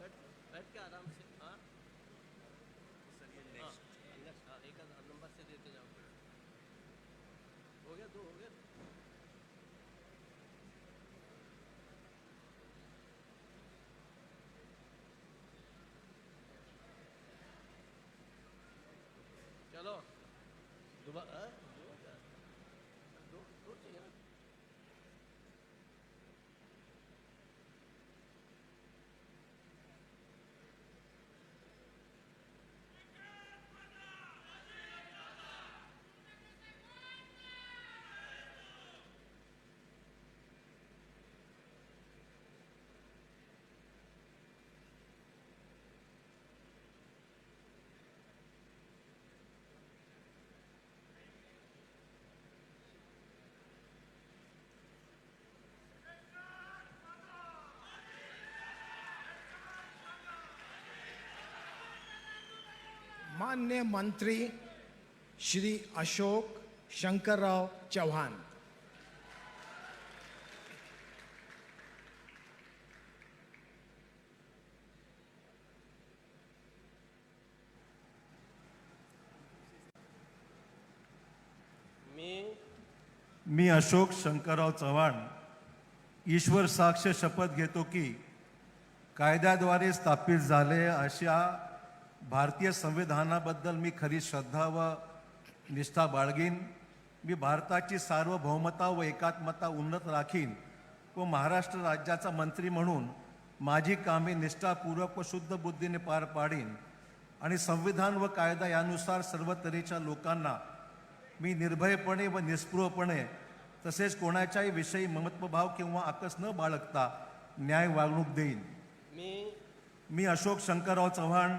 बैठ बैठ के आराम से हाँ. सर ये एक नंबर से देते जाओ हो गया दो हो गया. मान्य मंत्री श्री अशोक शंकरराव चव्हाण। मी मी अशोक शंकरराव चव्हाण ईश्वर साक्ष शपथ घेतो की कायद्याद्वारे स्थापित झाले अशा भारतीय संविधानाबद्दल मी खरी श्रद्धा व निष्ठा बाळगीन. मी भारताची सार्वभौमता व एकात्मता उन्नत राखीन. व महाराष्ट्र राज्याचा मंत्री म्हणून माझी कामे निष्ठापूर्वक व शुद्ध बुद्धीने पार पाडीन. आणि संविधान व कायदा यानुसार सर्व तऱ्हेच्या लोकांना मी निर्भयपणे व निस्पृहपणे तसेच कोणाच्याही विषयी ममत्वभाव किंवा आकस न बाळगता न्याय वागणूक देईन. मी मी अशोक शंकरराव चव्हाण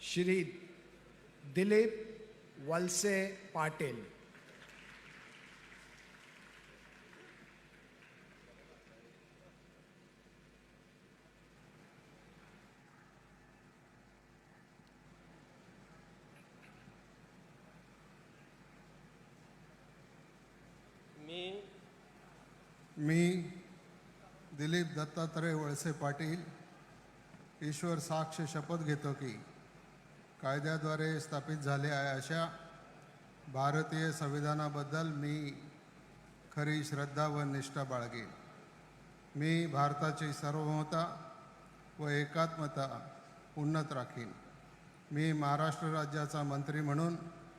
श्री दिलीप वलसे पाटील। मी मी दिलीप दत्तात्रय वळसे पाटील ईश्वर साक्ष शपथ घेतो की कायद्याद्वारे स्थापित झाले आहे अशा भारतीय संविधानाबद्दल मी खरी श्रद्धा व निष्ठा बाळगेन. मी भारताची सार्वभौमता व एकात्मता उन्नत राखीन. मी महाराष्ट्र राज्याचा मंत्री म्हणून